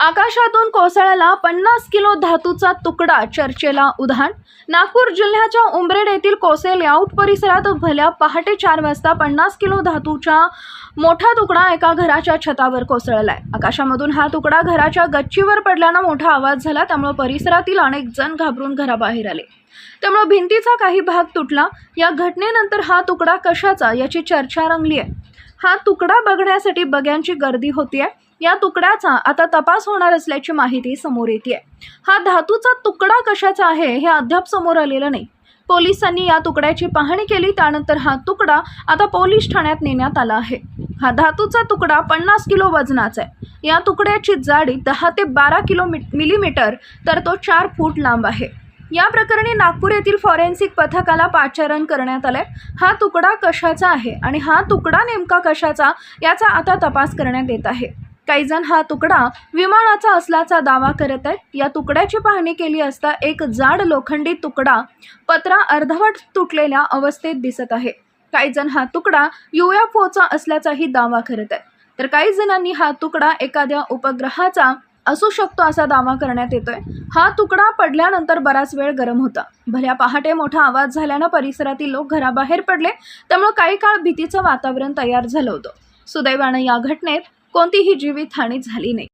आकाशातून कोसळला पन्नास किलो धातूचा तुकडा चर्चेला उधाण. नागपूर जिल्ह्याच्या उमरेड येथील कोसे लेआउट परिसरात भल्या पहाटे चार वाजता पन्नास किलो धातूचा मोठा तुकडा एका घराच्या छतावर कोसळलाय. आकाशामधून हा तुकडा घराच्या गच्चीवर पडल्यानं मोठा आवाज झाला त्यामुळे परिसरातील अनेक जण घाबरून घराबाहेर आले. त्यामुळे भिंतीचा काही भाग तुटला. या घटनेनंतर हा तुकडा कशाचा याची चर्चा रंगली आहे हा तुकडा बघण्यासाठी बग्यांची गर्दी होती आहे या तुकड्याचा आता तपास होणार असल्याची माहिती समोर येते हा धातूचा तुकडा कशाचा आहे हे अद्याप समोर आलेलं नाही. पोलिसांनी या तुकड्याची पाहणी केली त्यानंतर हा तुकडा आता पोलीस ठाण्यात नेण्यात आला आहे. हा धातूचा तुकडा पन्नास किलो वजनाचा आहे. या तुकड्याची जाडी दहा ते बारा किलो मिलीमीटर तर तो चार फूट लांब आहे. या प्रकरणी नागपूर येथील फॉरेन्सिक पथकाला पाचारण करण्यात आलंय. हा तुकडा कशाचा आहे आणि हा तुकडा नेमका कशाचा याचा आता तपास करण्यात येत आहे. काही जण हा तुकडा विमानाचा असल्याचा दावा करत आहेत. या तुकड्याची पाहणी केली असता एक जाड लोखंडी तुकडा पत्रा अर्धवट तुटलेल्या अवस्थेत दिसत आहे. काही जण हा तुकडा युएफओचा असल्याचाही दावा करत आहेत. तर काही जणांनी हा तुकडा एखाद्या उपग्रहाचा असू शकतो असा दावा करण्यात येतोय. हा तुकडा पडल्यानंतर बराच वेळ गरम होता. भल्या पहाटे मोठा आवाज झाल्यानं परिसरातील लोक घराबाहेर पडले. त्यामुळे काही काळ भीतीचं वातावरण तयार झालं होतं. सुदैवानं या घटनेत कोणतीही जीवितहानी झाली नाही.